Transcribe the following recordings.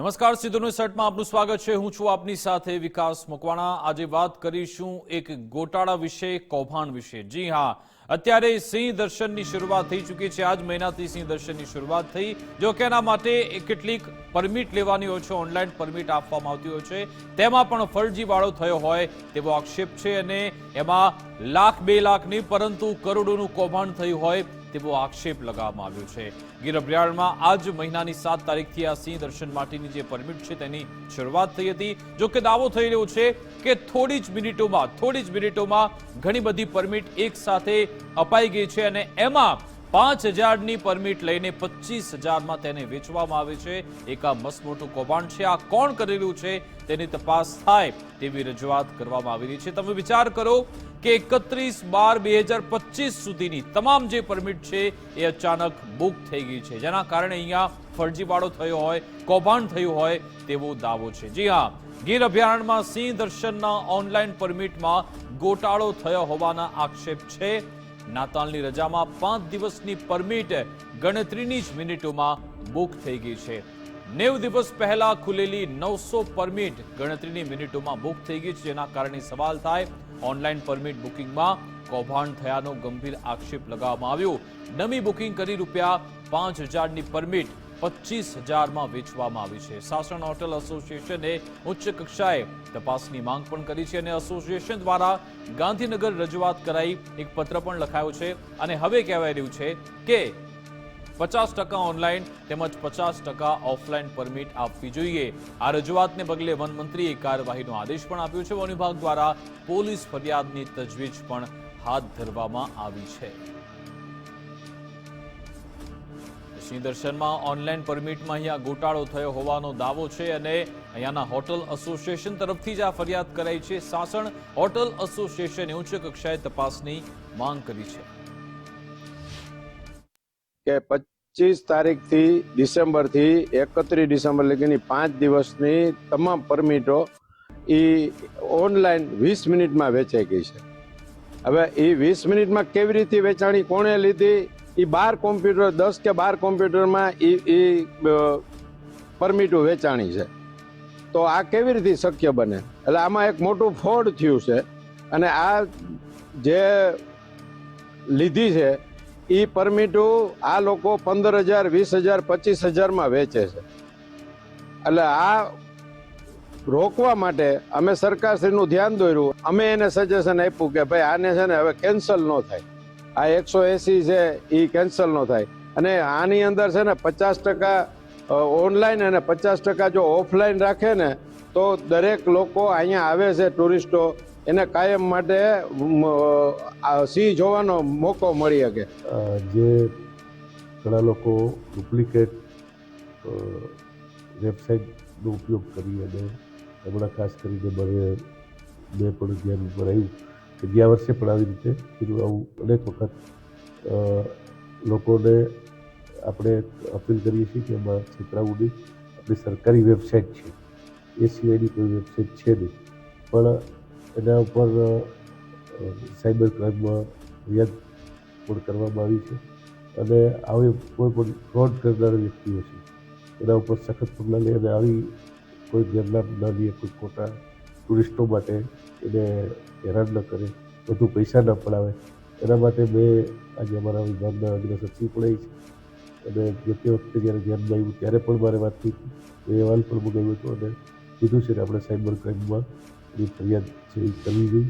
નમસ્કાર સીધુનું સેટમાં આપનું સ્વાગત છે. હું છું આપની સાથે વિકાસ મકવાણા. આજે વાત કરીશું એક ગોટાળા વિશે, કૌભાંડ વિશે. જી હા, અત્યારે સિંહ દર્શનની શરૂઆત થઈ ચૂકી છે. આજ મહિનાથી સિંહ દર્શનની શરૂઆત થઈ, જો કે એના માટે કેટલીક પરમિટ લેવાની હોય છે. ઓનલાઈન પરમિટ આપવામાં આવતી હોય છે. તેમાં પણ ફરજીવાળો થયો હોય તેવો આક્ષેપ છે અને એમાં લાખ બે લાખની, પરંતુ કરોડોનું કૌભાંડ થયું હોય તેવો આક્ષેપ લગાવવામાં આવ્યો છે. ગીર અભયારણ્યમાં આજ મહિનાની સાત તારીખથી આ સિંહ દર્શન માટેની જે પરમિટ છે તેની શરૂઆત થઈ હતી. જો કે દાવો થઈ રહ્યો છે કે થોડી જ મિનિટોમાં, થોડી જ મિનિટોમાં ઘણી બધી પરમિટ એક સાથે અપાઈ ગઈ છે અને એમાં પાંચ હજારની પરમિટ લઈને પચીસ હજારમાં તેને વેચવામાં આવે છે. એક આ મસ્ત મોટું કૌભાંડ છે. આ કોણ કરી રહ્યું છે? તેની તપાસ થાય તેવી રજૂઆત કરવામાં આવી રહી છે. તમે વિચાર કરો કે એકત્રીસ બાર બે હજાર પચીસ સુધીની તમામ જે પરમિટ છે એ અચાનક બુક થઈ ગઈ છે. જેના કારણે અહીંયા ફરજીવાળો થયો હોય, કૌભાંડ થયું હોય તેવો દાવો છે. જી હા, ગીર અભયારણ્યમાં સિંહ દર્શનના ઓનલાઈન પરમિટમાં ગોટાળો થયો હોવાના આક્ષેપ છે. નાતાલની રજામાં પાંચ દિવસની પરમિટ ગણતરીની જ મિનિટોમાં બુક થઈ ગઈ છે. નેવ દિવસ પહેલા ખુલેલી નવસો પરમિટ ગણતરીની મિનિટોમાં બુક થઈ ગઈ છે. જેના કારણે સવાલ થાય, ઓનલાઈન પરમિટ બુકિંગમાં કૌભાંડ થયાનો ગંભીર આક્ષેપ લગાવવામાં આવ્યો. નવી બુકિંગ કરી રૂપિયા પાંચ હજારની પરમિટ પચીસ હજારમાં વેચવામાં આવી છે. સાસણ હોટલ એસોસિએશને ઉચ્ચ કક્ષાએ તપાસની માંગ પણ કરી છે અને એસોસિએશન દ્વારા ગાંધીનગર રજૂઆત કરાઈ. એક પત્ર પણ લખાયો છે અને હવે કહેવાય રહ્યું છે કે પચાસ ટકા ઓનલાઈન તેમજ પચાસ ટકા ઓફલાઈન પરમિટ આપવી જોઈએ. આ રજૂઆતને પગલે વન મંત્રીએ કાર્યવાહીનો આદેશ પણ આપ્યો છે. વન વિભાગ દ્વારા પોલીસ ફરિયાદની તજવીજ પણ હાથ ધરવામાં આવી છે. સિંહ દર્શનમાં ઓનલાઈન પરમિટમાં અહીંયા ગોટાળો થયો હોવાનો દાવો છે અને અહીંયાના હોટલ એસોસિએશન તરફથી જ આ ફરિયાદ કરાઈ છે. સાસણ હોટલ એસોસિએશને ઉચ્ચ કક્ષાએ તપાસની માંગ કરી છે. કે પચીસ તારીખથી ડિસેમ્બરથી એકત્રીસ ડિસેમ્બર લગીની પાંચ દિવસની તમામ પરમિટો એ ઓનલાઈન વીસ મિનિટમાં વેચાઈ ગઈ છે. હવે એ વીસ મિનિટમાં કેવી રીતે વેચાણી, કોણે લીધી? એ બાર કોમ્પ્યુટર, દસ કે બાર કોમ્પ્યુટરમાં એ એ પરમિટો વેચાણી છે. તો આ કેવી રીતે શક્ય બને? એટલે આમાં એક મોટું ફ્રોડ થયું છે. અને આ જે લીધી છે એ પરમિટો આ લોકો પંદર હજાર વીસ હજાર પચીસ હજારમાં વેચે છે. એટલે આ રોકવા માટે અમે સરકારશ્રીનું ધ્યાન દોર્યું. અમે એને સજેશન આપ્યું કે ભાઈ આને છે ને હવે કેન્સલ ન થાય. આ એકસો એસી છે એ કેન્સલ ન થાય. અને આની અંદર છે ને પચાસ ટકા ઓનલાઈન અને પચાસ ટકા જો ઓફલાઈન રાખે ને, તો દરેક લોકો અહીંયા આવે છે, ટુરિસ્ટો એને કાયમ માટે સિંહ જોવાનો મોકો મળી શકે. જે ઘણા લોકો ડુપ્લિકેટ વેબસાઇટનો ઉપયોગ કરી અને હમણાં ખાસ કરીને મને મેં પણ ધ્યાન ઉપર આવ્યું કે ગયા વર્ષે પણ આવી રીતે કીધું આવું અનેક વખત લોકોને આપણે અપીલ કરીએ છીએ કે એમાં છેતરાવું આપણી સરકારી વેબસાઇટ છે. એ સિવાયની કોઈ વેબસાઇટ છે નહીં. પણ એના ઉપર સાયબર ક્રાઇમમાં ફરિયાદ પણ કરવામાં આવી છે અને આવી કોઈ પણ ફ્રોડ કરનાર વ્યક્તિઓ છે. એના ઉપર સખત પગલાં લઈ અને આવી કોઈ ગેરલાભ ન લે, કોઈ ખોટા ટુરિસ્ટો માટે એને હેરાન ન કરે, વધુ પૈસા ન પડાવે. એના માટે મેં આજે અમારા વિભાગના અગ્ર સચિવ પણ છે. અને જે તે વખતે જ્યારે ધ્યાનમાં આવ્યું, ત્યારે પણ મારે વાત થઈ હતી. એ અહેવાલ પણ મંગાવ્યો હતો અને કીધું છે કે આપણે સાયબર ક્રાઇમમાં એની ફરિયાદ છે કરવી જોઈએ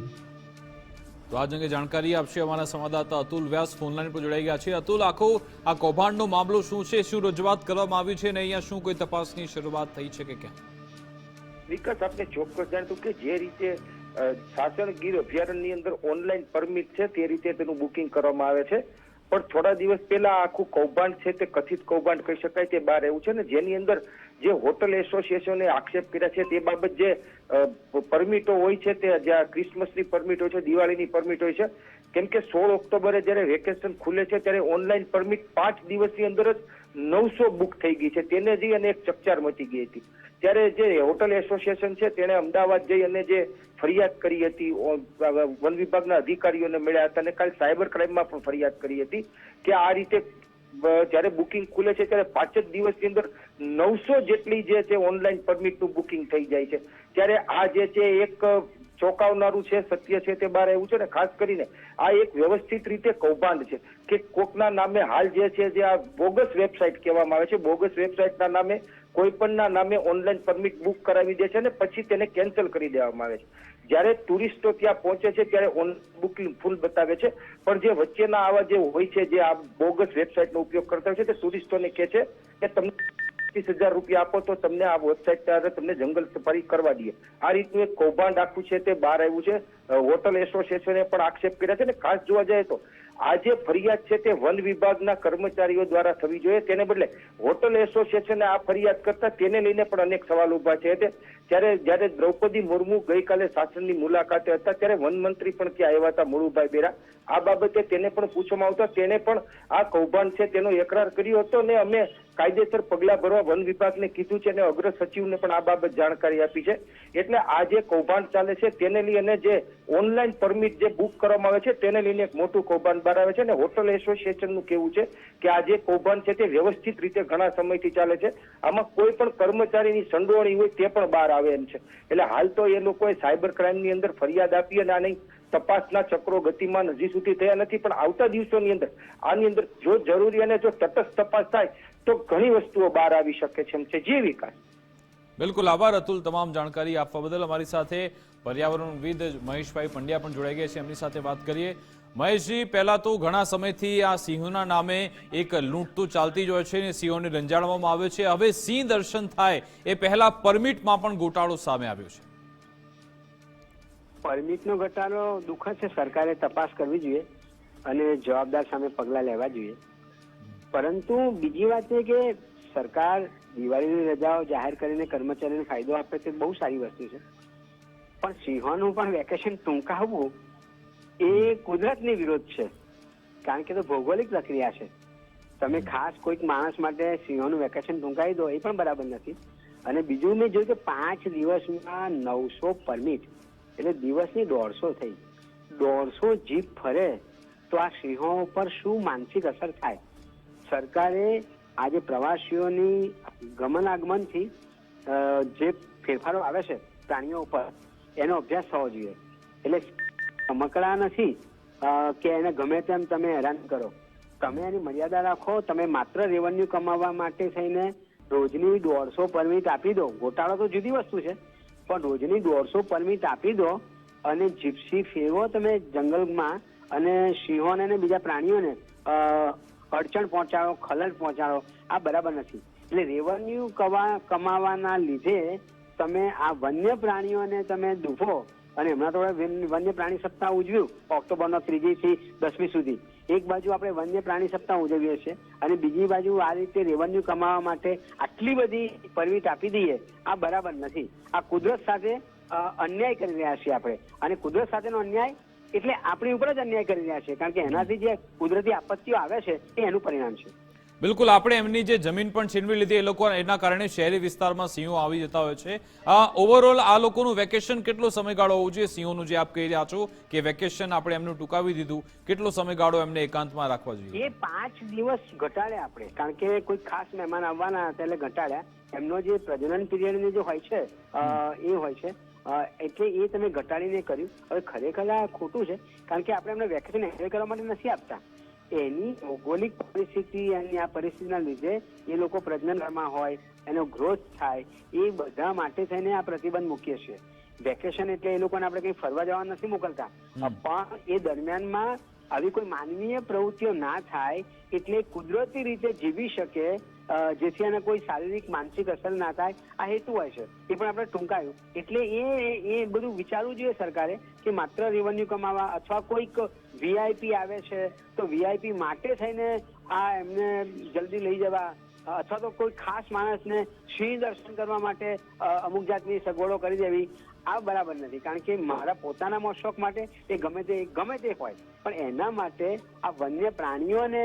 તો આજ અંગે જાણકારી આપશે અમારા સંવાદદાતા અતુલ વ્યાસ ફોનલાઈન પર જોડાઈ ગયા છે. અતુલ આખો આ કૌભાંડનો મામલો શું છે? શું રજૂઆત કરવામાં આવી છે? અને અહીંયા શું કોઈ તપાસની શરૂઆત થઈ છે કે ક્યાં વિકાસ આપને ચોક્કસ જાણતું કે જે રીતે સાસણ ગીર અભયારણ્યની અંદર ઓનલાઈન પરમિટ છે તે રીતે તેનું બુકિંગ કરવામાં આવે છે. પણ થોડા દિવસ પહેલા આખું કૌભાંડ છે તે કથિત કૌભાંડ કહી શકાય તે બહાર એવું છે ને જેની અંદર જે હોટલ એસોસિએશને આક્ષેપ કર્યા છે તે બાબત જે પરમિટો હોય છે તે જ્યાં ક્રિસમસની પરમિટ હોય છે, દિવાળીની પરમિટ હોય છે, કેમ કે સોળ ઓક્ટોબરે જ્યારે વેકેશન ખુલે છે ત્યારે ઓનલાઈન પરમિટ પાંચ દિવસની અંદર જ નવસો બુક થઈ ગઈ છે. તેને જઈ અને એક ચકચાર મચી ગઈ હતી. ત્યારે જે હોટલ એસોસિએશન છે તેણે અમદાવાદ જઈ અને જે ફરિયાદ કરી હતી વન વિભાગના અધિકારીઓને મળ્યા હતા અને કાલે સાયબર ક્રાઇમમાં પણ ફરિયાદ કરી હતી કે આ રીતે જ્યારે બુકિંગ ખુલે છે, ત્યારે પાંચ જ દિવસની અંદર નવસો જેટલી જે છે ઓનલાઈન પરમિટનું બુકિંગ થઈ જાય છે. ત્યારે આ જે છે એક ચોંકાવનારું છે, સત્ય છે તે બહાર આવ્યું છે ને ખાસ કરીને આ એક વ્યવસ્થિત રીતે કૌભાંડ છે કે કોકના નામે હાલ જે છે જે આ બોગસ વેબસાઇટ કહેવામાં આવે છે બોગસ વેબસાઇટના નામે કોઈ પણના નામે ઓનલાઈન પરમિટ બુક કરાવી દે છે અને પછી તેને કેન્સલ કરી દેવામાં આવે છે. જ્યારે ટુરિસ્ટો ત્યાં પહોંચે છે, ત્યારે ઓન બુકિંગ ફૂલ બતાવે છે. પણ જે વચ્ચેના આવા જે હોય છે, જે આ બોગસ વેબસાઇટનો ઉપયોગ કરતા હોય છે, તે ટુરિસ્ટોને કહે છે કે તમને પચીસ હજાર રૂપિયા આપો તો તમને આ વેબસાઇટ દ્વારા તમને જંગલ સફારી કરવા દઈએ. આ રીતનું એક કૌભાંડ આખું છે, તે બહાર આવ્યું છે. હોટલ એસોસિએશને પણ આક્ષેપ કર્યા છે ને, ખાસ જોવા જાય તો આ જે ફરિયાદ છે તે વન વિભાગના કર્મચારીઓ દ્વારા થવી જોઈએ. તેને બદલે હોટલ એસોસિએશને આ ફરિયાદ કરતા તેને લઈને પણ અનેક સવાલ ઊભા છે. તે ત્યારે જ્યારે દ્રૌપદી મુર્મુ ગઈકાલે શાસનની મુલાકાતે હતા, ત્યારે વન મંત્રી પણ ત્યાં આવ્યા હતા મુળુભાઈ બેરા. આ બાબતે તેને પણ પૂછવામાં આવતા, તેને પણ આ કૌભાંડ છે તેનો એકરાર કર્યો હતો ને અમે કાયદેસર પગલાં ભરવા વન વિભાગને કીધું છે અને અગ્ર સચિવને પણ આ બાબત જાણકારી આપી છે. એટલે આ જે કૌભાંડ ચાલે છે, તેને લઈને જે ઓનલાઈન પરમિટ જે બુક કરવામાં આવે છે, તેને લઈને એક મોટું કૌભાંડ બહાર આવે છે અને હોટલ એસોસિએશનનું કેવું છે કે આ જે કૌભાંડ છે તે વ્યવસ્થિત રીતે ઘણા સમયથી ચાલે છે. આમાં કોઈ પણ કર્મચારીની સંડોવણી હોય તે પણ બહાર આવે એમ છે. એટલે હાલ તો એ લોકોએ સાયબર ક્રાઇમની અંદર ફરિયાદ આપી અને આની તપાસના ચક્રો ગતિમાન હજી સુધી થયા નથી. પણ આવતા દિવસોની અંદર આની અંદર જો જરૂરી અને જો તટસ્થ તપાસ થાય તો ઘણી વસ્તુઓ બહાર આવી શકે છે એમ છે. જે વિકાસ. બિલકુલ આભાર અતુલ તમામ જાણકારી આપવા બદલ. અમારી સાથે પર્યાવરણવિદ મહેશભાઈ પંડ્યા પણ જોડાઈ ગયા છે. એમની સાથે વાત કરીએ. મહેશજી પહેલા તો ઘણા સમયથી આ સિંહોના નામે એક લૂંટ તો ચાલતી જ હોય છે અને સિંહોને રંજાડવામાં આવે છે. હવે સિંહ દર્શન થાય એ પહેલા પરમિટમાં પણ ગોટાળો સામે આવ્યો છે. પરમિટનો ઘટાડો દુઃખદ છે. સરકારે તપાસ કરવી જોઈએ અને જવાબદાર સામે પગલાં લેવા જોઈએ. પરંતુ બીજી વાત એ કે સરકાર દિવાળીની રજાઓ જાહેર કરીને કર્મચારીને ફાયદો આપે તે બહુ સારી વસ્તુ છે. પણ સિંહોનું પણ વેકેશન ટૂંકાવવું એ કુદરતની વિરોધ છે. કારણ કે તો ભૌગોલિક પ્રક્રિયા છે. તમે ખાસ કોઈક માણસ માટે સિંહોનું વેકેશન ટૂંકાવી દો એ પણ બરાબર નથી. અને બીજું મેં જોયું કે પાંચ દિવસમાં નવસો પરમિટ એટલે દિવસની દોઢસો થઈ. દોઢસો જીપ ફરે તો આ સિંહો ઉપર શું માનસિક અસર થાય? સરકારે આજે પ્રવાસીઓની ગમનાગમનથી આગમનથી જે ફેરફારો આવે છે પ્રાણીઓ ઉપર, એનો અભ્યાસ થવો જોઈએ. એટલે મકડા નથી કે એને ગમે તેમ તમે હેરાન કરો. તમે એની મર્યાદા રાખો, તમે માત્ર રેવન્યુ કમાવા માટે થઈને રોજની દોઢસો પરમિટ આપી દો. ગોટાળો તો જુદી વસ્તુ છે. પણ રોજની દોઢસો પરમિટ આપી દો અને જીપ્સી ફેરવો તમે જંગલમાં અને સિંહોને અને બીજા પ્રાણીઓને. અડચણ પહોંચાડો, ખલલ પહોંચાડો, આ બરાબર નથી. એટલે રેવન્યુ કમાવાના લીધે તમે આ વન્ય પ્રાણીઓને તમે દુભો અને હમણાં તો વન્ય પ્રાણી સપ્તાહ ઉજવ્યું, ઓક્ટોબરનો ત્રીજી થી દસમી સુધી. એક બાજુ આપણે વન્ય પ્રાણી સપ્તાહ ઉજવીએ છીએ અને બીજી બાજુ આ રીતે રેવન્યુ કમાવા માટે આટલી બધી પરમિટ આપી દઈએ, આ બરાબર નથી. આ કુદરત સાથે અન્યાય કરી રહ્યા છીએ આપણે. અને કુદરત સાથેનો અન્યાય એટલે આપણી ઉપર જ અન્યાય કરી રહ્યા છે. કારણ કે એનાથી જે કુદરતી આપત્તિઓ આવે છે એ એનું પરિણામ છે. બિલકુલ આપણે એમની જે જમીન પણ છીનવી લીધી એ લોકો એના કારણે શહેરી વિસ્તારમાં સિંહો આવી જતા હોય છે. ઓવરઓલ આ લોકોનું વેકેશન કેટલો સમયગાળો હોવો જોઈએ? સિંહોનું જે આપ કહી રહ્યા છો કે વેકેશન આપણે એમનું ટૂંકાવી દીધું કેટલો સમયગાળો એમને એકાંતમાં રાખવા જોઈએ? એ પાંચ દિવસ ઘટાડ્યા આપણે. કારણ કે કોઈ ખાસ મહેમાન આવવાના હતા એટલે ઘટાડ્યા. એમનો જે પ્રજનન પીરિયડ જે હોય છે એ હોય છે. એટલે એ તમે ઘટાડીને કર્યું. હવે ખરેખર આ ખોટું છે કારણ કે આપણે એમને વેકેશન એન્જોય કરવા માટે નથી આપતા. એની ભૌગોલિક પરિસ્થિતિ અને આ પરિસ્થિતિના લીધે એ લોકો પ્રજનનમાં હોય એનો ગ્રોથ થાય એ બધા માટે થઈને આ પ્રતિબંધ મૂકીએ છીએ. વેકેશન એટલે એ લોકોને આપણે કંઈ ફરવા જવા નથી મોકલતા. પણ એ દરમિયાનમાં આવી કોઈ માનવીય પ્રવૃત્તિઓ ના થાય એટલે કુદરતી રીતે જીવી શકે જેથી એને કોઈ શારીરિક, માનસિક અસર ના થાય. આ હેતુ હોય છે. એ પણ આપણે ટૂંકાયું. એટલે એ એ બધું વિચારવું જોઈએ સરકારે કે માત્ર રેવન્યુ કમાવા અથવા કોઈક વીઆઈપી આવે છે, તો વીઆઈપી માટે થઈને આ એમને જલ્દી લઈ જવા અથવા તો કોઈ ખાસ માણસને સિંહ દર્શન કરવા માટે અમુક જાતની સગવડો કરી દેવી. આ બરાબર નથી. કારણ કે મારા પોતાના શોખ માટે એ ગમે તે ગમે તે હોય. પણ એના માટે આ વન્ય પ્રાણીઓને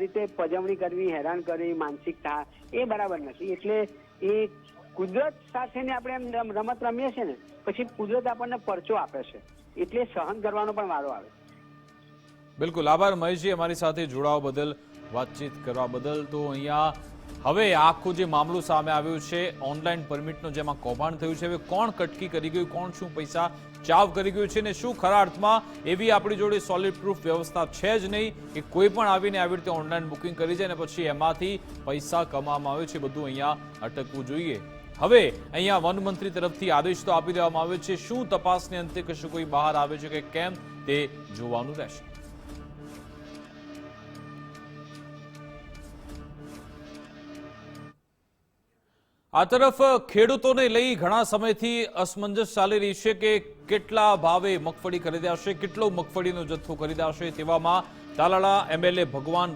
રીતે પજવણી કરવી, હેરાન કરવી માનસિકતા એ બરાબર નથી. એટલે એ કુદરત સાથેને આપણે એમ રમત રમીએ છીએ ને, પછી કુદરત આપણને પરચો આપે છે. એટલે સહન કરવાનો પણ વારો આવે. બિલકુલ. આભાર મહેશજી અમારી સાથે જોડાવા બદલ, વાતચીત કરવા બદલ. તો અહીંયા હવે આખું જે મામલો સામે આવ્યો છે ઓનલાઈન પરમિટનો જેમાં કૌભાંડ થયું છે, હવે કોણ કટકી કરી ગયું, કોણ શું પૈસા ચાવ કરી ગયું છે ને શું ખરા અર્થમાં એવી આપણી જોડે સોલિડ પ્રૂફ વ્યવસ્થા છે જ નહીં કે કોઈ પણ આવીને આવી રીતે ઓનલાઈન બુકિંગ કરી જાય ને પછી એમાંથી પૈસા કમાવામાં આવે છે, બધું અહીંયા અટકવું જોઈએ. હવે અહીંયા વન મંત્રી તરફથી આદેશ તો આપી દેવામાં આવ્યો છે, શું તપાસને અંતે કશું કોઈ બહાર આવે છે કે કેમ તે જોવાનું રહેશે. આ તરફ ખેડૂતોને લઈ ઘણા સમયથી અસમંજસ ચાલી રહી છે કે કેટલા ભાવે મગફળી ખરીદાશે કેટલો મગફળીનો જથ્થો ખરીદાશે તેવામાં તાલાળા એમએલએ ભગવાન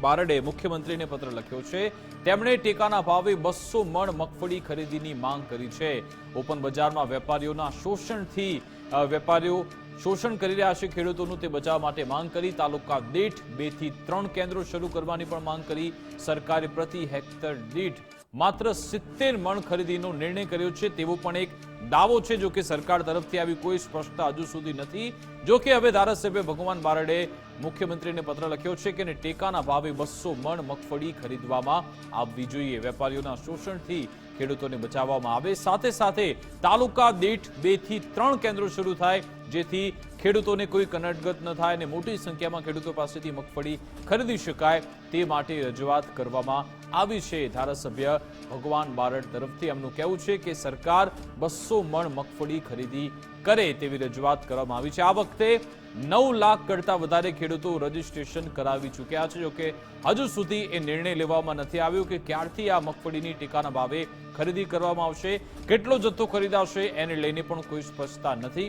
બારડે- મુખ્યમંત્રીને પત્ર લખ્યો છે. તેમણે ટેકાના ભાવે બસો મણ મગફળી ખરીદીની માંગ કરી છે. ઓપન બજારમાં વેપારીઓના શોષણથી વેપારીઓ શોષણ કરી રહ્યા છે ખેડૂતોનું તે બચાવ માટે માંગ કરી. તાલુકા દીઠ બેથી ત્રણ કેન્દ્રો શરૂ કરવાની પણ માંગ કરી. સરકારે પ્રતિ હેક્ટર દીઠ માત્ર સિત્તેર મણ ખરીદીનો નિર્ણય કર્યો છે, તેવો પણ એક દાવો છે, જો કે સરકાર તરફથી આવી કોઈ સ્પષ્ટતા હજુ સુધી નથી. જો કે હવે ધારાસભ્ય ભગવાન બારડે મુખ્યમંત્રીને પત્ર લખ્યો છે કે ટેકાના ભાવે બસો મણ મગફળી ખરીદવામાં આવવી જોઈએ. વેપારીઓના શોષણથી ખેડૂતોને બચાવવામાં આવે. સાથે સાથે તાલુકા દીઠ બેથી ત્રણ કેન્દ્રો શરૂ થાય જેથી ખેડૂતોને કોઈ કનડગત ન થાય અને મોટી સંખ્યામાં ખેડૂતો પાસેથી મગફળી ખરીદી શકાય તે માટે રજૂઆત કરવામાં આવી છે. ધારાસભ્ય ભગવાન બારડ તરફથી એમનું કહેવું છે કે સરકાર બસો મણ મગફળી ખરીદી કરે તેવી રજૂઆત કરવામાં આવી છે. આ વખતે નવ લાખ કરતા વધારે ખેડૂતો રજીસ્ટ્રેશન કરાવી ચૂક્યા છે. જોકે હજુ સુધી એ નિર્ણય લેવામાં નથી આવ્યો કે ક્યારથી આ મગફળીની ટેકાના ભાવે ખરીદી કરવામાં આવશે, કેટલો જથ્થો ખરીદાશે એને લઈને પણ કોઈ સ્પષ્ટતા નથી.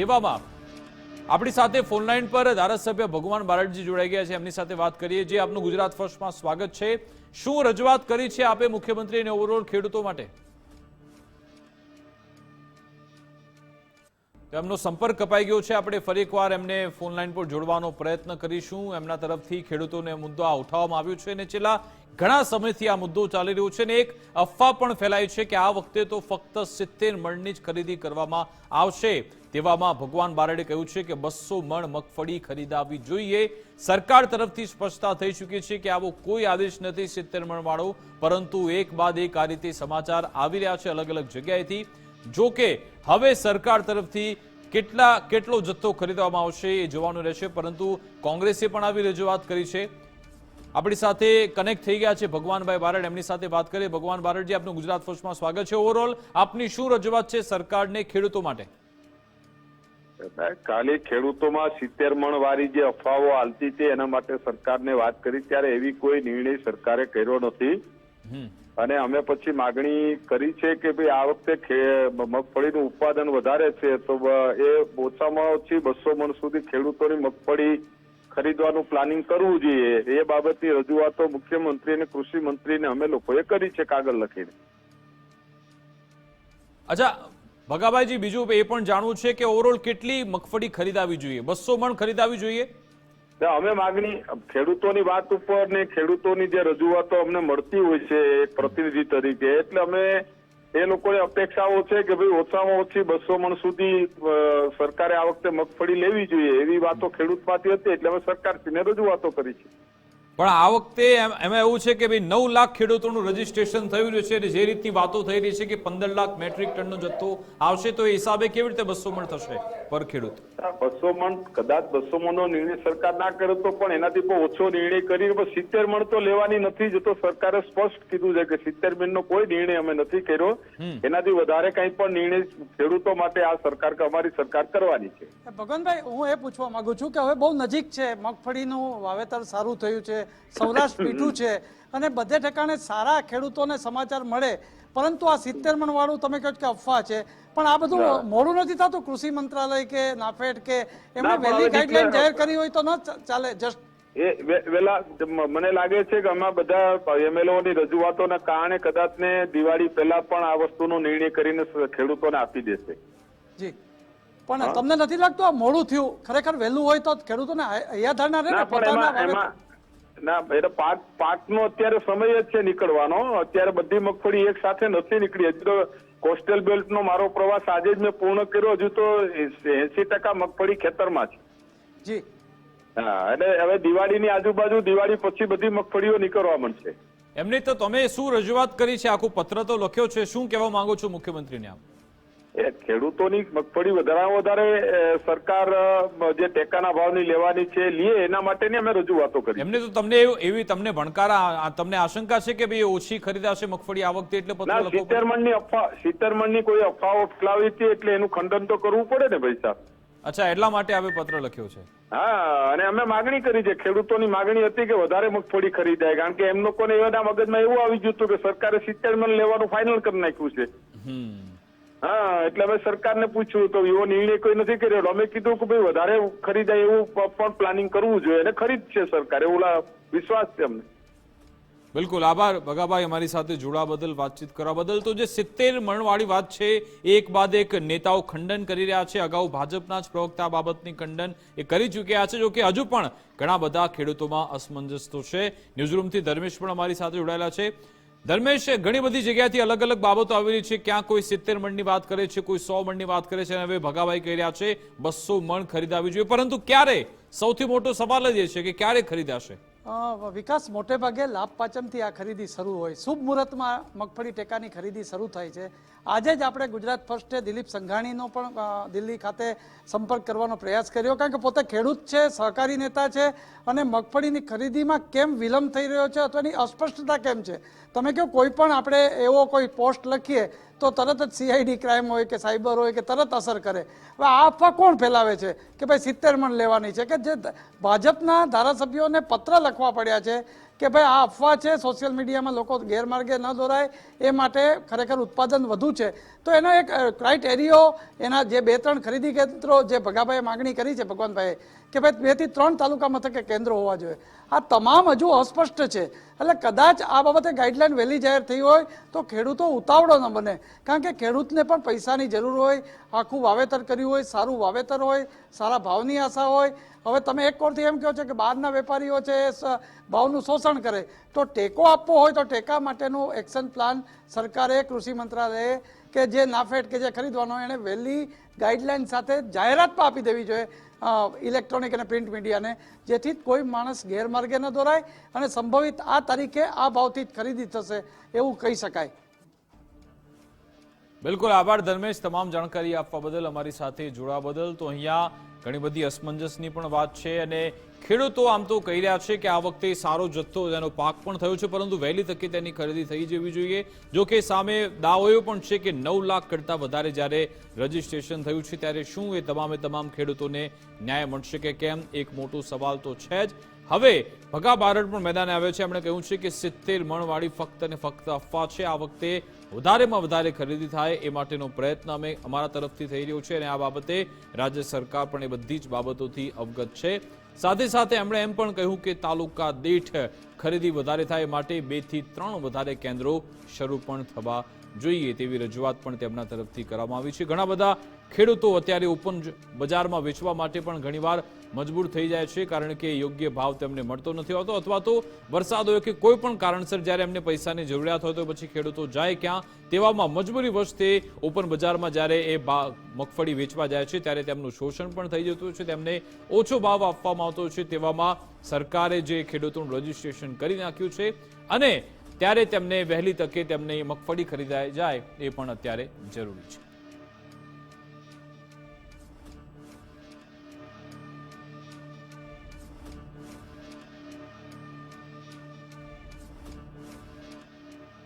તેવામાં આપણી સાથે ફોનલાઈન પર ધારાસભ્ય ભગવાન બારડજી જોડાઈ ગયા છે. એમની સાથે વાત કરીએ જે આપનું ગુજરાત ફર્સ્ટમાં સ્વાગત છે. શું રજૂઆત કરી છે આપે મુખ્યમંત્રી અને ઓવરઓલ ખેડૂતો માટે? એમનો સંપર્ક કપાઈ ગયો છે. આપણે ફરી એકવાર એમને ફોનલાઈન પર જોડવાનો પ્રયત્ન કરીશું. એમના તરફથી ખેડૂતોને મુદ્દો આ ઉઠાવવામાં આવ્યો છે અને છેલ્લા ઘણા સમયથી આ મુદ્દો ચાલી રહ્યો છે અને એક અફવા પણ ફેલાઈ છે કે આ વખતે તો ફક્ત સિત્તેર મણની જ ખરીદી કરવામાં આવશે. તેવામાં ભગવાન બારડે કહ્યું છે કે બસો મણ મગફળી ખરીદાવી જોઈએ. સરકાર તરફથી સ્પષ્ટતા થઈ ચૂકી છે કે આવો કોઈ આદેશ નથી સિત્તેર મણ વાળો પરંતુ એક બાદ એક આ રીતે સમાચાર આવી રહ્યા છે અલગ અલગ જગ્યાએથી. જો કે, હવે સરકાર તરફથી કેટલા, કેટલો જથ્થો ખરીદવામાં આવશે એ જોવાનું રહેશે, પરંતુ કોંગ્રેસે પણ આવી રજૂઆત કરી છે. આપણી સાથે કનેક્ટ થઈ ગયા છે ભગવાનભાઈ બારડ. એમની સાથે વાત કરીએ. ભગવાન બારડજી, આપનું ગુજરાત ફર્સ્ટમાં સ્વાગત છે. ઓવરઓલ આપની શું રજૂઆત છે સરકારને, ખેડૂતો માટે? ખાલી ખેડૂતોમાં સિત્તેર મણ વાળી જે અફવાઓ હાલતી હતી એના માટે સરકારને વાત કરી ત્યારે એવી કોઈ નિર્ણય સરકારે કર્યો નથી. અને અમે પછી માગણી કરી છે કે ભાઈ આ વખતે મગફળીનું ઉત્પાદન વધારે છે તો એ ઓછામાં ઓછી બસો મણ સુધી ખેડૂતોની મગફળી ખરીદવાનું પ્લાનિંગ કરવું જોઈએ. એ બાબતની રજૂઆતો મુખ્યમંત્રી અને કૃષિ મંત્રીને અમે લોકોએ કરી છે કાગળ લખીને. અચ્છા ભગાભાઈજી, બીજું એ પણ જાણવું છે કે ઓવરઓલ કેટલી મગફળી ખરીદાવી જોઈએ? બસો મણ ખરીદાવી જોઈએ? અમે માગણી, ખેડૂતોની વાત ઉપર ને ખેડૂતોની જે રજૂઆતો અમને મળતી હોય છે, એક પ્રતિનિધિ તરીકે, એટલે અમે એ લોકોની અપેક્ષાઓ છે કે ભાઈ ઓછામાં ઓછી બસો મણ સુધી સરકારે આ વખતે મગફળી લેવી જોઈએ, એવી વાતો ખેડૂત ખેડૂતમાંથી હતી, એટલે અમે સરકારશ્રીને રજૂઆતો કરી છે. પણ આ વખતે એમાં એવું છે કે ભાઈ નવ લાખ ખેડૂતોનું રજીસ્ટ્રેશન થયું છે અને જે રીતની વાતો થઈ રહી છે કે પંદર લાખ મેટ્રિક ટનનો જથ્થો આવશે તો એ હિસાબે કેવી રીતે બસો મણ થશે પર ખેડૂત? બસો મણ કદાચ બસો મણનો નિર્ણય સરકાર ના કરે તો પણ એનાથી બહુ ઓછો નિર્ણય કરી પણ સિત્તેર મણ તો લેવાની નથી જતો સરકારે સ્પષ્ટ કીધું છે કે સિત્તેર મણનો કોઈ નિર્ણય અમે નથી કર્યો. એનાથી વધારે કંઈ પણ નિર્ણય ખેડૂતો માટે આ સરકાર કે અમારી સરકાર કરવાની છે. ભગવાનભાઈ હું એ પૂછવા માંગુ છું કે હવે બહુ નજીક છે મગફળીનું વાવેતર સારું થયું છે સૌરાષ્ટ્ર પીઠું છે. અને બધે ઠેકાણે સારા ખેડૂતોને સમાચાર મળે. પરંતુ આ સિત્તેર મણ વાળું તમે કહો કે અફવા છે. પણ આ બધું મોડું નથી થતું? કૃષિ મંત્રાલય કે નાફેડ કે એમણે ના, વહેલી ગાઈડલાઈન જાહેર કરી હોય તો ન ચાલે જસ્ટ એ વેલા મને લાગે છે કે આમાં બધા એમએલઓની રજૂઆતોના કારણે કદાચ ને દિવાળી પહેલા પણ આ વસ્તુનો નિર્ણય કરીને ખેડૂતોને આપી દેશે. જી. પણ તમને નથી લાગતું આ મોડું થયું? ખરેખર વહેલું હોય તો ખેડૂતોને હૈયાધારણા રહે ને પોતાના ના એટલે પાક પાકનો અત્યારે સમય જ છે નીકળવાનો. અત્યારે બધી મગફળી એક સાથે નથી નીકળી. હજુ તો કોસ્ટલ બેલ્ટનો મારો પ્રવાસ આજે જ મેં પૂર્ણ કર્યો. હજુ તો એસી ટકા મગફળી ખેતરમાં છે. જી. હા એટલે હવે દિવાળીની આજુબાજુ દિવાળી પછી બધી મગફળીઓ નીકળવા મળશે એમની તો તમે શું રજૂઆત કરી છે? આખું પત્ર તો લખ્યો છે. શું કહેવા માંગો છો મુખ્યમંત્રીને આપ? એ ખેડૂતોની મગફળી વધારામાં વધારે સરકાર જે ટેકાના ભાવની લેવાની છે લીએ એના માટેની અમે રજૂઆતો કરી. એમને તો તમને એવી તમને ભણકાર તમને આશંકા છે કે ભાઈ ઓછી ખરીદાશે મગફળી આ વખતે એટલે પત્ર સિત્તેર મણની અફવા સિત્તેર મણની કોઈ અફવાઓ ફેલાવી હતી એટલે એનું ખંડન તો કરવું પડે ને ભાઈ સાહેબ. અચ્છા એટલા માટે આવે પત્ર લખ્યો છે? હા અને અમે માગણી કરી છે ખેડૂતોની માગણી હતી કે વધારે મગફળી ખરીદાય કારણ કે એમ લોકોને એના મગજમાં એવું આવી ગયું હતું કે સરકારે સિત્તેર મણ લેવાનું ફાઇનલ કરી નાખ્યું છે. હમ. હા, એટલે અમે સરકારને પૂછ્યું, તો એવો નિર્ણય કોઈ નથી કર્યો. અમે કીધું કે ભાઈ, વધારે ખરીદાય એવું પણ પ્લાનિંગ કરવું જોઈએ. અને ખરીદશે સરકાર, એવું વિશ્વાસ છે અમને. બિલકુલ, આભાર. ભગાભાઈ, અમારી સાથે જોડાવા બદલ વાતચીત કરવા બદલ તો જે સિત્તેર મણવાળી વાત છે, એક બાદ એક નેતાઓ ખંડન કરી રહ્યા છે. અગાઉ ભાજપના જ પ્રવક્તા બાબતની ખંડન એ કરી ચૂક્યા છે, જો કે હજુ પણ ઘણા બધા ખેડૂતોમાં અસમંજસ તો છે. ન્યૂઝરૂમથી ધર્મેશ પણ અમારી સાથે જોડાયેલા છે. ધર્મેશ ઘણી બધી જગ્યાથી અલગ અલગ બાબતો આવી રહી છે. ક્યાં કોઈ સિત્તેર મણની વાત કરે છે, કોઈ સો મણની વાત કરે છે અને હવે ભગાભાઈ કહી રહ્યા છે બસો મણ ખરીદાવી જોઈએ. પરંતુ ક્યારે? સૌથી મોટો સવાલ જ એ છે કે ક્યારે ખરીદાશે? વિકાસ મોટે ભાગે લાભ પાચમથી આ ખરીદી શરૂ હોય. શુભ મુહૂર્તમાં મગફળી ટેકાની ખરીદી શરૂ થાય છે. આજે જ આપણે ગુજરાત ફર્સ્ટે દિલીપ સંઘાણીનો પણ દિલ્હી ખાતે સંપર્ક કરવાનો પ્રયાસ કર્યો. કારણ કે પોતે ખેડૂત છે, સહકારી નેતા છે અને મગફળીની ખરીદીમાં કેમ વિલંબ થઈ રહ્યો છે અથવા એની અસ્પષ્ટતા કેમ છે? તમે કહો કોઈ પણ આપણે એવો કોઈ પોસ્ટ લખીએ તો તરત જ સીઆઈડી ક્રાઇમ હોય કે સાયબર હોય કે તરત અસર કરે. હવે આ અફવા કોણ ફેલાવે છે? કે ભાઈ સિત્તેર મણ લેવાની છે કે જે ભાજપના ધારાસભ્યોને પત્ર લખવા પડ્યા છે કે ભાઈ આ અફવા છે સોશિયલ મીડિયામાં લોકો ગેરમાર્ગે ન દોરાય, એ માટે ખરેખર ઉત્પાદન વધુ છે. તો એનો એક ક્રાઇટેરિયો એના જે બે, ત્રણ ખરીદી કેન્દ્રો જે ભગાભાઈએ માગણી કરી છે ભગવાનભાઈએ, કે ભાઈ બેથી ત્રણ તાલુકા મથકે કેન્દ્રો હોવા જોઈએ. આ તમામ હજુ અસ્પષ્ટ છે. એટલે કદાચ આ બાબતે ગાઈડલાઈન વહેલી જાહેર થઈ હોય તો ખેડૂતો ઉતાવળો ન બને. કારણ કે ખેડૂતને પણ પૈસાની જરૂર હોય, આખું વાવેતર કર્યું હોય, સારું વાવેતર હોય, સારા ભાવની આશા હોય હવે તમે એક કોરથી એમ કહો છો કે બહારના વેપારીઓ છે ભાવનું શોષણ કરે. તો ટેકો આપવો હોય તો ટેકા માટેનું એક્શન પ્લાન સરકારે, કૃષિ મંત્રાલયે કે જે નાફેડ કે જે ખરીદવાનો એણે વહેલી ગાઈડલાઇન સાથે જાહેરાત પણ આપી દેવી જોઈએ ઇલેક્ટ્રોનિક અને પ્રિન્ટ મીડિયાને, જેથી કોઈ માણસ ગેરમાર્ગે ન દોરાય અને સંભવિત આ તારીખે આ ભાવથી જ ખરીદી થશે એવું કહી શકાય. બિલકુલ આભાર ધર્મેશ, તમામ જાણકારી આપવા બદલ અમારી સાથે જોડાવા બદલ. તો અહીંયા ઘણી બધી અસમંજસની પણ વાત છે અને ખેડૂતો આમ તો કહી રહ્યા છે કે આ વખતે સારો જથ્થો તેનો પાક પણ થયો છે, પરંતુ વહેલી તકે તેની ખરીદી થઈ જવી જોઈએ. જો કે સામે દાવો પણ છે કે નવ લાખ કરતાં વધારે જ્યારે રજીસ્ટ્રેશન થયું છે, ત્યારે શું એ તમામે તમામ ખેડૂતોને ન્યાય મળશે કે કેમ, એક મોટો સવાલ તો છે જ. હવે ભગા બારડ પણ મેદાને આવ્યો છે. એમણે કહ્યું છે કે સિત્તેર મણવાળી ફક્ત અને ફક્ત અફવા છે. આ વખતે વધારેમાં વધારે ખરીદી થાય એ માટેનો પ્રયત્ન અમે અમારા તરફથી થઈ રહ્યો છે અને આ બાબતે રાજ્ય સરકાર પણ એ બધી જ બાબતોથી અવગત છે. સાથે સાથે એમણે એમ પણ કહ્યું કે તાલુકા દીઠ ખરીદી વધારે થાય માટે બેથી ત્રણ વધારે કેન્દ્રો શરૂ પણ થવા જોઈએ તેવી રજૂઆત પણ તેમના તરફથી કરવામાં આવી છે. ઘણા બધા ખેડૂતો અત્યારે ઓપન બજારમાં વેચવા માટે પણ ઘણીવાર મજબૂર થઈ જાય છે, કારણ કે યોગ્ય ભાવ તેમને મળતો નથી હોતો અથવા તો વરસાદ હોય કે કોઈ પણ કારણસર જ્યારે એમને પૈસાની જરૂરિયાત હોય તો પછી ખેડૂતો જાય ક્યાં તેવામાં મજબૂરી વશતે ઓપન બજારમાં જ્યારે એ મગફળી વેચવા જાય છે ત્યારે તેમનું શોષણ પણ થઈ જતું છે, તેમને ઓછો ભાવ આપવામાં આવતો છે, તેવામાં સરકારે જે ખેડૂતોનું રજીસ્ટ્રેશન કરી નાખ્યું છે અને ત્યારે તેમને વહેલી તકે તેમને મગફળી ખરીદાય જાય એ પણ અત્યારે જરૂરી છે.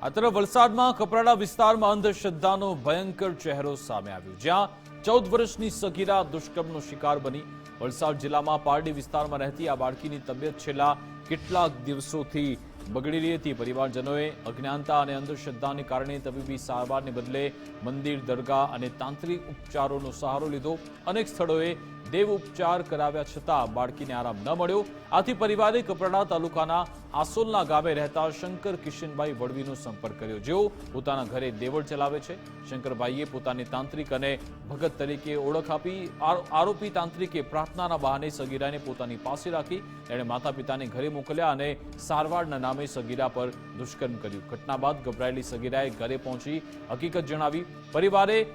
આ તરફ વલસાડમાં કપરાડા વિસ્તારમાં અંધશ્રદ્ધાનો ભયંકર ચહેરો સામે આવ્યો, જ્યાં ચૌદ વર્ષની સગીરા દુષ્કર્મનો શિકાર બની. વલસાડ જિલ્લામાં પારડી વિસ્તારમાં રહેતી આ બાળકીની તબિયત છેલ્લા કેટલાક દિવસોથી બગડી રહી હતી. પરિવારજનોએ અજ્ઞાનતા અને અંધશ્રદ્ધાને કારણે તબીબી સારવારને બદલે મંદિર, દરગાહ અને તાંત્રિક ઉપચારોનો સહારો લીધો. અનેક સ્થળોએ દેવ ઉપચાર કરાવ્યા છતાં બાળકીને આરામ ન મળ્યો. આથી પરિવારે કપરાડા તાલુકાના આસોલના ગામે રહેતા શંકર કિશનભાઈ વડવીનો સંપર્ક કર્યો, જેઓ પોતાના ઘરે દેવળ ચલાવે છે. શંકરભાઈએ પોતાની તાંત્રિક અને ભગત તરીકે ઓળખ આપી આરો- આરોપી તાંત્રિકે પ્રાર્થનાના બહાને સગીરાને પોતાની પાસે રાખી, તેણે માતા પિતાને ઘરે મોકલ્યા અને સારવારના નામે સગીરા પર દુષ્કર્મ કર્યું. ઘટના બાદ ગભરાયેલી સગીરાએ ઘરે પહોંચી હકીકત જણાવી. પરિવારે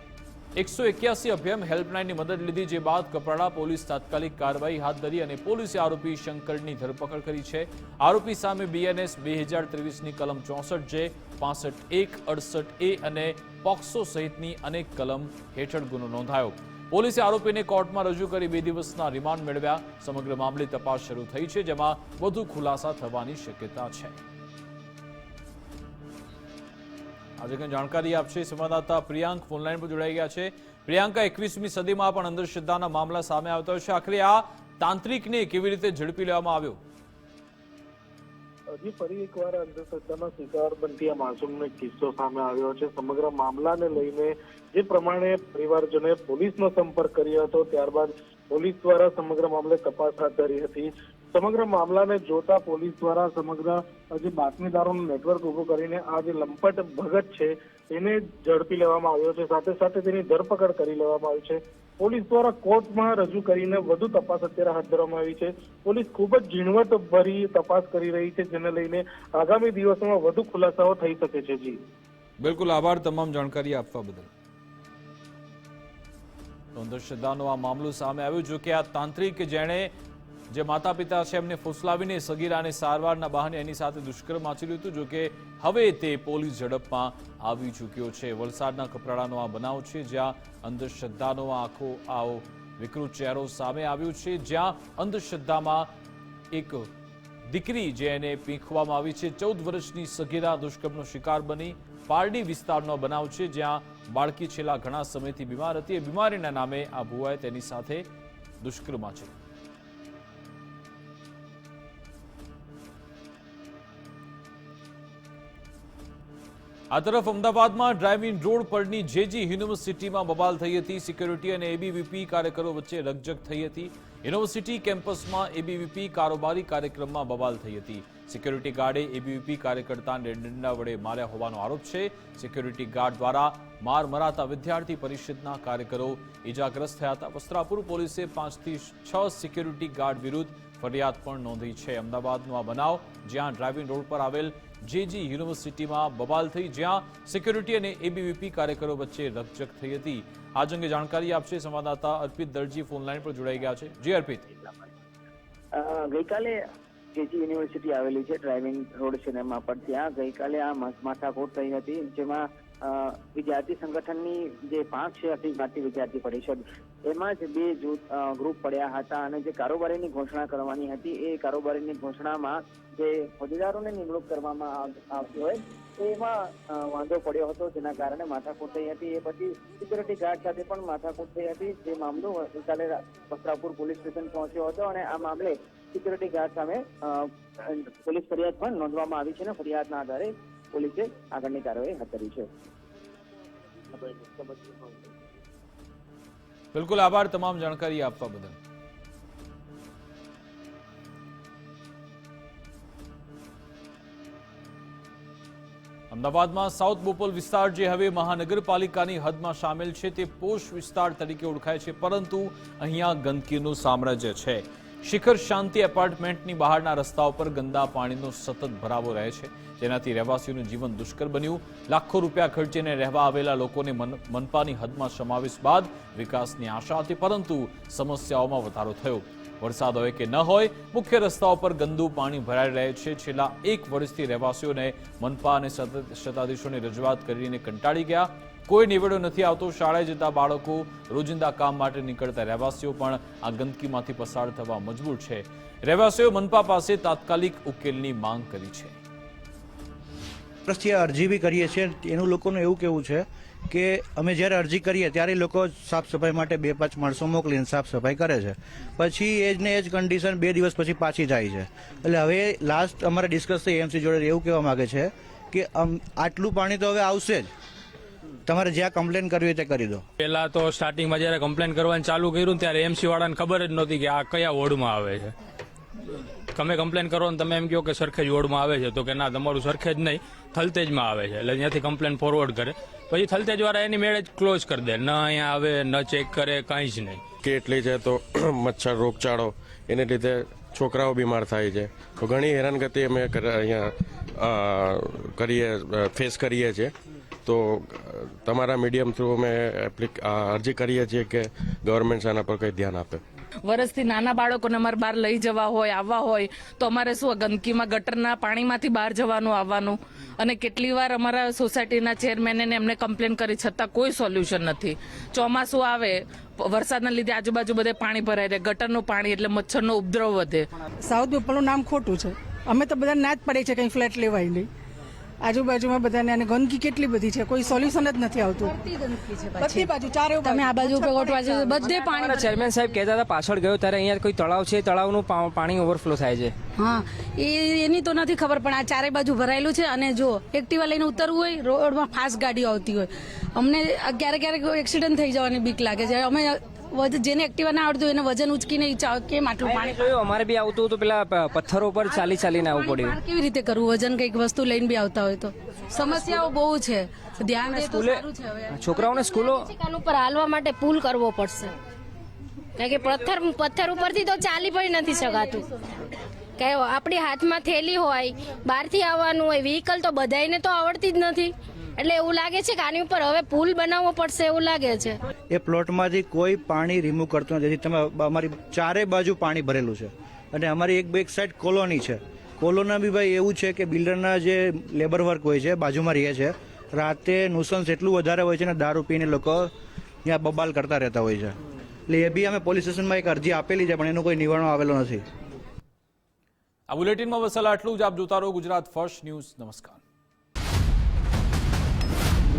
એકસો એક્યાસી અભિયમ હેલ્પલાઇનની મદદ લીધી, જે બાદ કપરાડા પોલીસ તાત્કાલિક કાર્યવાહી હાથ ધરી અને પોલીસે આરોપી શંકરની ધરપકડ કરી છે. આરોપી સામે બીએનએસ બે હજાર ત્રેવીસની કલમ ચોસઠ જે, પાસઠ એક, અડસઠ એ અને પોક્સો સહિતની અનેક કલમ હેઠળ ગુનો નોંધાયો. પોલીસે આરોપીને કોર્ટમાં રજૂ કરી બે દિવસના રિમાન્ડ મેળવ્યા. સમગ્ર મામલે તપાસ શરૂ થઈ છે, જેમાં વધુ ખુલાસા થવાની શક્યતા છે. આજે કંઈ જાણકારી આપશે? સંવાદદાતા પ્રિયાંક ફોનલાઈન પર જોડાઈ ગયા છે. પ્રિયાંકા, એકવીસમી સદીમાં પણ અંધશ્રદ્ધાના મામલા સામે આવતા છે. આખરે આ તાંત્રિકને કેવી રીતે ઝડપી લેવામાં આવ્યો? હજી ફરી એકવાર અંધશ્રદ્ધાનો શિકાર બનતી આ માસૂમનો કિસ્સો સામે આવ્યો છે. સમગ્ર મામલાને લઈને જે પ્રમાણે પરિવારજનોએ પોલીસનો સંપર્ક કર્યો હતો, ત્યારબાદ પોલીસ દ્વારા સમગ્ર મામલે તપાસ હાથ ધરી હતી. સમગ્ર મામલાને જોતા પોલીસ દ્વારા સમગ્ર જે બાતમીદારોનું નેટવર્ક ઉભું કરીને આ જે લંપટ ભગત છે, એને ઝડપી લેવામાં આવ્યો છે. સાથે સાથે તેની ધરપકડ કરી લેવામાં આવી છે. પોલીસ દ્વારા કોર્ટમાં રજૂ કરીને વધુ તપાસ અત્યારે હાથ ધરવામાં આવી છે. પોલીસ ખૂબ જ ઝીણવટભરી તપાસ કરી રહી છે, જેને લઈને આગામી દિવસોમાં વધુ ખુલાસાઓ થઈ શકે છે. જી. બિલકુલ આભાર તમામ જાણકારી આપવા બદલ. તો શ્રદ્ધાનો આ મામલો સામે આવ્યો, જો કે આ તાંત્રિક જેણે જે માતા પિતા છે, એમને ફુસલાવીને સગીરાને સારવારના બહાને એની સાથે દુષ્કર્મ આચર્યું હતું. જોકે હવે તે પોલીસ ઝડપમાં આવી ચૂક્યો છે. વલસાડના કપરાડાનો આ બનાવ છે, જ્યાં અંધશ્રદ્ધાનો આખો આવો વિકૃત ચહેરો સામે આવ્યો છે. જ્યાં અંધશ્રદ્ધામાં એક દીકરી જે એને પીંખવામાં આવી છે, ચૌદ વર્ષની સગીરા દુષ્કર્મનો શિકાર બની. પારડી વિસ્તારનો બનાવ છે, જ્યાં બાળકી છેલ્લા ઘણા સમયથી બીમાર હતી. એ બીમારીના નામે આ ભુવાએ તેની સાથે દુષ્કર્મ આચર્યું. આ તરફ અમદાવાદમાં ડ્રાઇવિંગ રોડ પરની જેજી યુનિવર્સિટીમાં બબાલ થઈ હતી. સિક્યોરિટી અને એબીવીપી કાર્યકરો વચ્ચે રકઝક થઈ હતી. યુનિવર્સિટી કેમ્પસમાં એબીવીપી કારોબારી કાર્યક્રમમાં બબાલ થઈ હતી. સિક્યોરિટી ગાર્ડે એબીવીપી કાર્યકર્તાને ડંડા વડે માર્યા હોવાનો આરોપ છે. સિક્યોરિટી ગાર્ડ દ્વારા માર મરાતા વિદ્યાર્થી પરિષદના કાર્યકરો ઇજાગ્રસ્ત થયા હતા. વસ્ત્રાપુર પોલીસે પાંચથી છ સિક્યોરિટી ગાર્ડ વિરુદ્ધ ફરિયાદ પણ નોંધી છે. અમદાવાદનો આ બનાવ જ્યાં ડ્રાઇવિંગ રોડ પર આવેલ જેજી યુનિવર્સિટીમાં બબાલ થઈ જ્યાં સિક્યોરિટી અને એબીવીપી કાર્યકરો વચ્ચે રકઝક થઈ હતી. આજ અંગે જાણકારી આપશે સંવાદદાતા અર્પિત દરજી ફોનલાઈન પર જોડાઈ ગયા છે. જી અર્પિત. ગઈકાલે જેજી યુનિવર્સિટી આવેલી છે, ડ્રાઇવિંગ રોડ સિનેમા પર. ત્યાં ગઈકાલે આ માથાકૂટ થઈ હતી, જેમાં વિદ્યાર્થી સંગઠનની જે પાંચ છે અખિલ ભારતીય વિદ્યાર્થી પરિષદ એમાં જ બે જૂથ ગ્રુપ પડ્યા હતા અને જે કારોબારીની ઘોષણા કરવાની હતી, એ કારોબારીની ઘોષણામાં જે હોદ્દેદારોને નિમણૂક કરવામાં આવતી હોય એમાં વાંધો પડ્યો હતો. જેના કારણે માથાકૂટ થઈ હતી. એ પછી સિક્યુરિટી ગાર્ડ સાથે પણ માથાકૂટ થઈ હતી. જે મામલો ગઈકાલે વસ્ત્રાપુર પોલીસ સ્ટેશન પહોંચ્યો હતો અને આ મામલે સિક્યુરિટી ગાર્ડ સામે પોલીસ ફરિયાદ પણ નોંધવામાં આવી છે અને ફરિયાદના આધારે પોલીસે આગળની કાર્યવાહી હાથ ધરી છે. બિલકુલ આભાર તમામ જાણકારી આપવા બદલ. અમદાવાદમાં સાઉથ બોપલ વિસ્તાર જે હવે મહાનગરપાલિકાની હદમાં સામેલ છે તે પોષ વિસ્તાર તરીકે ઓળખાય છે, પરંતુ અહીંયા ગંદકીનું સામ્રાજ્ય છે. શિખર શાંતિ એપાર્ટમેન્ટની બહારના રસ્તાઓ પર ગંદા પાણીનો સતત ભરાવો રહે છે. જેનાથી રહેવાસીઓનું જીવન દુષ્કર બન્યું. લાખો રૂપિયા ખર્ચીને રહેવા આવેલા લોકોને મન- મનપાની હદમાં સમાવેશ બાદ વિકાસની આશા હતી, પરંતુ સમસ્યાઓમાં વધારો થયો. વરસાદ હોય કે ન હોય, મુખ્ય રસ્તાઓ પર ગંદુ પાણી ભરાઈ રહે છે. છેલ્લા એક વર્ષથી રહેવાસીઓને મનપા અને સતત સત્તાધીશોની રજૂઆત કરીને કંટાળી ગયા. કોઈ નિવેડો નથી આવતો. શાળાએ જતા બાળકો રોજિંદા કામ માટે નીકળતા રહેવાસીઓ પણ આ ગંદકીમાંથી પસાર થવા મજબૂર છે. રહેવાસીઓ મનપા પાસે તાત્કાલિક ઉકેલની માંગ કરી છે. વર્ષથી અરજી બી કરીએ છીએ. એનું લોકોનું એવું કેવું છે કે અમે જ્યારે અરજી કરીએ ત્યારે લોકો સાફ સફાઈ માટે બે પાંચ માણસો મોકલીને સાફ સફાઈ કરે છે. પછી એ જ ને એ જ કન્ડિશન બે દિવસ પછી પાછી જાય છે. એટલે હવે લાસ્ટ અમારે ડિસ્કસ થઈ, એમસી જોડે એવું કહેવા માગે છે કે આટલું પાણી તો હવે આવશે જ. તમારે જ્યાં કમ્પ્લેન કરવી હોય તે કરી દો. પહેલા તો સ્ટાર્ટિંગમાં જ્યારે કમ્પ્લેન કરવાનું ચાલુ કર્યું ત્યારે એમસી વાળાને ખબર જ નહોતી કે આ કયા વોર્ડમાં આવે છે. તમે કમ્પ્લેન કરો ને તમે એમ કહો કે સરખેજ વોર્ડમાં આવે છે તો કે ના તમારું સરખેજ નહીં થલતેજમાં આવે છે. એટલે ત્યાંથી કમ્પ્લેન ફોરવર્ડ કરે. પછી થલતેજ વાળા એની મેળે જ ક્લોઝ કરી દે. ન અહીંયા આવે ન ચેક કરે કાંઈ જ નહીં. કેટલી છે તો મચ્છર રોગચાળો એને લીધે છોકરાઓ બીમાર થાય છે. તો ઘણી હેરાનગતિ અમે અહીંયા કરીએ ફેસ કરીએ છીએ. તો તમારા મીડિયમ થ્રુ અમે એપ્લિક અરજી કરીએ છીએ કે ગવર્મેન્ટ આના પર કંઈ ધ્યાન આપે. વરસથી નાના બાળકોને અમારે બહાર લઈ જવા હોય આવવા હોય તો અમારે શું ગંદકીમાં ગટરના પાણીમાંથી બહાર જવાનું આવવાનું? અને કેટલી વાર અમારા સોસાયટીના ચેરમેને ને એમને કમ્પ્લેન કરી છતાં કોઈ સોલ્યુશન નથી. ચોમાસું આવે વરસાદના લીધે આજુબાજુ બધે પાણી ભરાઈ રહે ગટરનું પાણી એટલે મચ્છરનો ઉપદ્રવ વધે. સાઉથ પીપલનું નામ ખોટું છે. અમે તો બધા ના જ પડે છે કંઈ ફ્લેટ લેવાય નહીં આજુબાજુમાં બધાને અને ગંદકી કેટલી બધી છે કોઈ સોલ્યુશન જ નથી આવતું. બધી બાજુ ચારે તમે આ બાજુ ઉપર ગોઠવા છો બધે પાણી ચેરમેન સાહેબ કહેતા હતા પાછળ ગયો ત્યારે અહીંયા કોઈ તળાવ છે તળાવનું પાણી ઓવરફ્લો થાય છે. હા એ એની તો નથી ખબર પણ આ ચારે બાજુ ભરાયેલું છે અને જો એક્ટિવા લઈને ઉતરવું હોય રોડમાં ફાસ્ટ ગાડીઓ આવતી હોય. અમને ક્યારેક ક્યારેક એક્સિડન્ટ થઈ જવાની બીક લાગે છે. અમે વજ- જેને એક્ટિવા ના આવડતું એને વજન ઉચકીને ચા- કેમ આટલું પાણી? જોયું અમારે બી આવતું હતું પેલા પથ્થરો પર ચાલી ચાલીને આવવું પડ્યું. કેવી રીતે કરવું? વજન કંઈક વસ્તુ લઈને બી આવતા હોય તો. સમસ્યાઓ બહુ છે. ધ્યાન દે સ્કૂલે સારું છે હવે. છોકરાઓને સ્કૂલો ઉપર હાલવા માટે પુલ કરવો પડશે. કારણ કે પથ્થર પથ્થર ઉપરથી તો ચાલી પણ નથી શકાતું. કે આપણી હાથમાં થેલી હોય બહારથી આવવાનું હોય વ્હીકલ તો બધાને તો આવડતી જ નથી. એટલે એવું લાગે છે કે આની ઉપર હવે પુલ બનાવવો પડશે એવું લાગે છે. એ પ્લોટમાંથી કોઈ પાણી રિમૂવ કરતું નથી. જેથી તમે અમારી ચારે બાજુ પાણી ભરેલું છે. અને અમારી એક એક સાઈડ કોલોની છે. કોલોના બી ભાઈ એવું છે કે બિલ્ડરના જે લેબર વર્ક હોય છે બાજુમાં રહે છે રાતે નુસન્સ એટલું વધારે હોય છે ને દારૂ પીને લોકો ત્યાં બબાલ કરતા રહેતા હોય છે. એટલે એ બી અમે પોલીસ સ્ટેશનમાં એક અરજી આપેલી છે પણ એનો કોઈ નિવારણો આવેલો નથી. આ બુલેટિનમાં વસેલા આટલું જ. આપ જોતા રહો ગુજરાત ફર્સ્ટ ન્યૂઝ નમસ્કાર.